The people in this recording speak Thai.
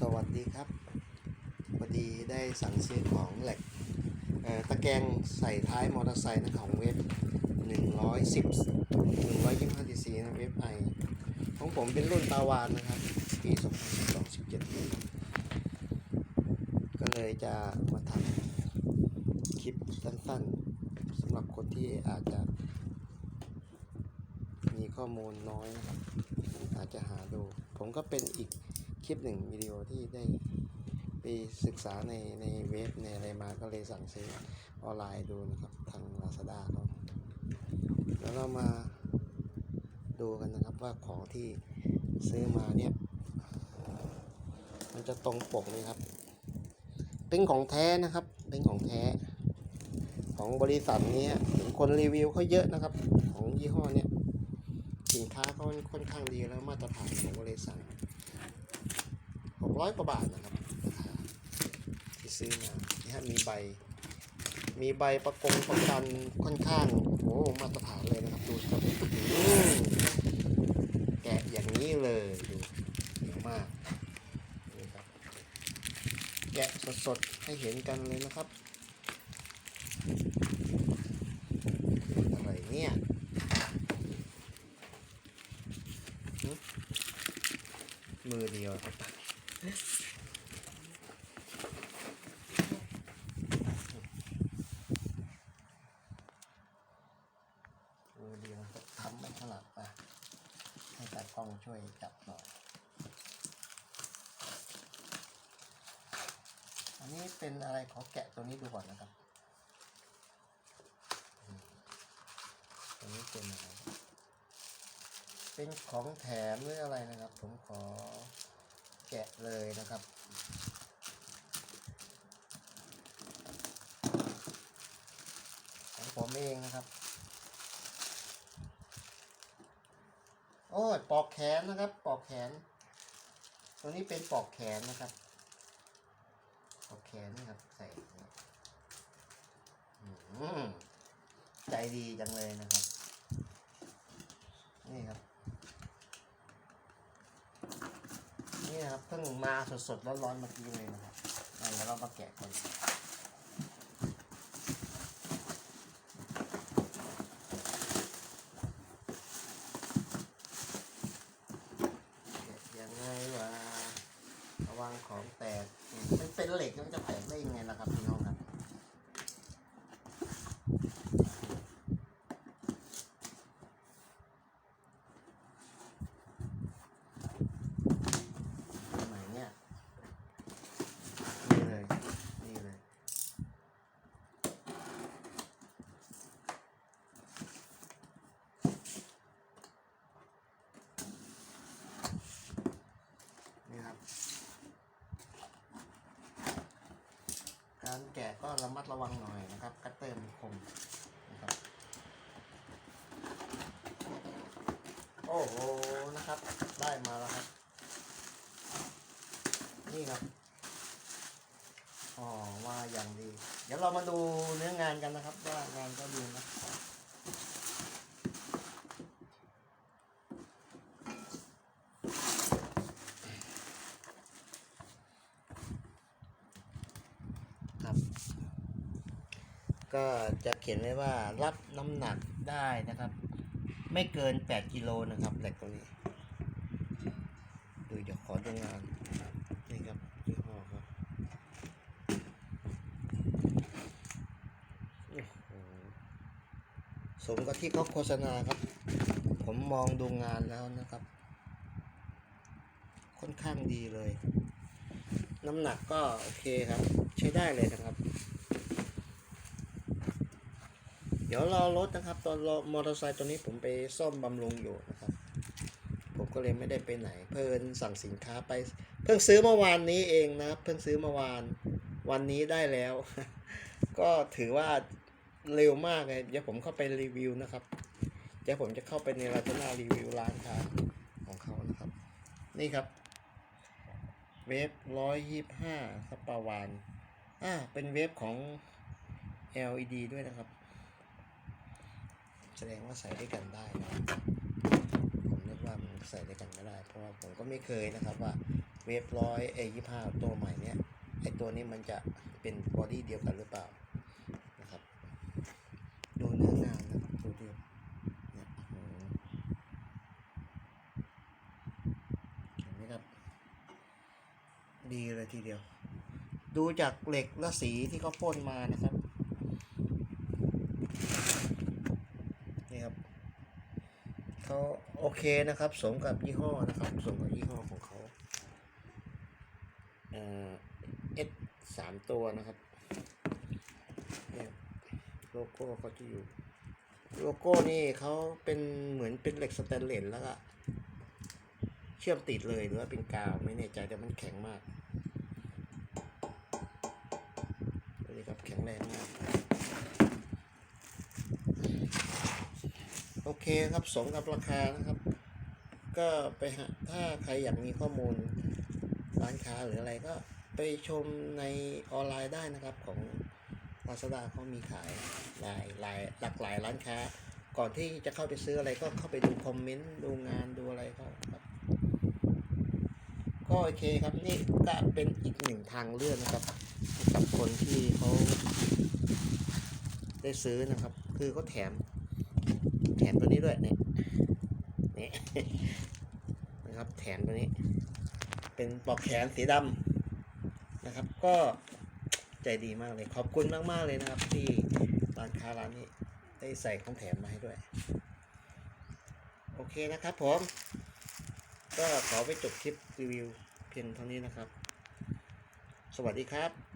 สวัสดีครับพอดีได้สั่งซื้อของเหล็กตะแกรงใส่ท้ายมอเตอร์ไซค์นะของเว็บ 110 125 cc นะเว็บไอของผมเป็นรุ่นตาวานนะครับ ปี 2017 ก็เลยจะมาทำคลิปสั้นๆสำหรับคนที่อาจจะมีข้อมูลน้อย อาจจะหาดู ผมก็เป็นอีก คลิปหนึ่งวิดีโอที่ได้ไปศึกษาในในเว็บในอะไรมาก็เลยสั่งซื้อออนไลน์ดูนะครับทาง Lazada เนาะแล้วเรามาดูกันนะครับว่าของที่ซื้อมาเนี่ย มันจะตรงปกไหมครับ เป็นของแท้นะครับ เป็นของแท้ ของบริษัทนี้เห็นคนรีวิวเขาเยอะนะครับ ของยี่ห้อเนี้ยสินค้าเขาค่อนข้างดีแล้วมาตรฐานผมก็เลยสั่งหก ร้อยกว่าบาทนะครับที่ซื้อมานี่ฮะมีใบ มีใบประกงประกันค่อนข้างโอ้มาตรฐานเลยนะครับดูครับอืมแกะอย่างนี้เลยดูเหนียวมากนี่ครับแกะสดๆให้เห็นกันเลยนะครับอะไรเนี่ยมือเดียวครับ เดียวก็ทำไม่ถนัดอะให้ตากล้องช่วยจับหน่อย อันนี้เป็นอะไรขอแกะตัวนี้ดูก่อนนะครับอืมตัวนี้เป็นอะไร เป็นของแถมหรืออะไรนะครับ ผมขอ แกะเลยนะครับ ของผมเองนะครับ โอ้ยปอกแขนนะครับ ปอกแขน ตัวนี้เป็นปอกแขนนะครับ ปอกแขนนะครับ ใส่ใจดีจังเลยนะครับ นี่ครับ นี่นะครับเพิ่งมาสดๆร้อนๆเมื่อกี้เลยนะครับแล้วเรามาแกะกันแกะยังไงวะระวังของแตกมันเป็นเหล็กมันจะแตกได้ยังไงล่ะครับพี่น้องครับ ตรงไหนเนี่ย นี่เลย นี่เลย นี่ครับั้นแกะก็ระมัดระวังหน่อยนะครับกัตเตอร์มันคมนะครับ โอ้โหนะครับ ได้มาแล้วครับ นี่ครับอ๋อว่าอย่างดี เดี๋ยวเรามาดูเนื้องานกันนะครับ ว่างานก็ดีนะ ครับ ก็จะเขียนไว้ว่ารับน้ำหนักได้นะครับ ไม่เกิน 8 กิโลนะครับเหล็กตรงนี้ ดูเดี๋ยวขอดูงานนี่ครับยี่ห้อครับสมกับที่เขาโฆษณาครับ ผมมองดูงานแล้วนะครับ ค่อนข้างดีเลย น้ำหนักก็โอเคครับ ใช้ได้เลยนะครับ ดี๋ยวรอรถนะครับ ตอนรอมอเตอร์ไซค์ตัวนี้ผมไปซ่อมบำรุงอยู่นะครับ ผมก็เลยไม่ได้ไปไหน เพิ่นสั่งสินค้าไป เพิ่งซื้อเมื่อวานนี้เองนะ เพิ่งซื้อเมื่อวาน วันนี้ได้แล้ว ก็ถือว่าเร็วมากเลย เดี๋ยวผมเข้าไปรีวิวนะครับ เดี๋ยวผมจะเข้าไปในราชนารีวิวร้านค้าของเขานะครับ นี่ครับ เวฟร้อยยี่ห้าครับปาวานอ่าเป็นเวฟของ LED ด้วยนะครับ แสดงว่าใส่ด้วยกันได้นะผมนึกว่ามันใส่ด้วยกันไม่ได้ เพราะว่าผมก็ไม่เคยนะครับว่าเวฟร้อยเอยี่ห้าตัวใหม่เนี่ยไอตัวนี้มันจะเป็นบอดี้เดียวกันหรือเปล่านะครับ ดูเนื้องานนะครับดูดิเนี่ยเห็นไหมครับ ดีเลยทีเดียว ดูจากเหล็กและสีที่เขาพ่นมานะครับ นี่ครับ เขาโอเคนะครับ สมกับยี่ห้อนะครับ สมกับยี่ห้อของเขาเอ่อสสามตัวนะครับโลโก้เขาจะอยู่ โลโก้นี่เขาเป็นเหมือนเป็นเหล็กสแตนเลสแล้วก็เชื่อมติดเลยหรือว่าเป็นกาวไม่แน่ใจแต่มันแข็งมากดูดิครับแข็งแรงมาก โอเคครับสมกับราคานะครับ ก็ไปหาถ้าใครอยากมีข้อมูลร้านค้าหรืออะไรก็ไปชมในออนไลน์ได้นะครับของ Lazada เขามีขายหลายหลายหลากหลายร้านค้า ก่อนที่จะเข้าไปซื้ออะไรก็เข้าไปดูคอมเมนต์ดูงานดูอะไรเขาครับก็โอเคครับนี่ก็เป็นอีกหนึ่งทางเลือกนะครับกับคนที่เขาได้ซื้อนะครับ คือเขาแถม ถมตัวนี้ด้วยเนี่ยนี่นะครับแถมตัวนี้ เป็นปลอกแขนสีดำนะครับ ก็ใจดีมากเลย ขอบคุณมากๆเลยนะครับ ที่ร้านค้าร้านนี้ได้ใส่ของแถมมาให้ด้วย โอเคนะครับผม ก็ขอไปจบคลิปรีวิวเพียงเท่านี้นะครับ สวัสดีครับ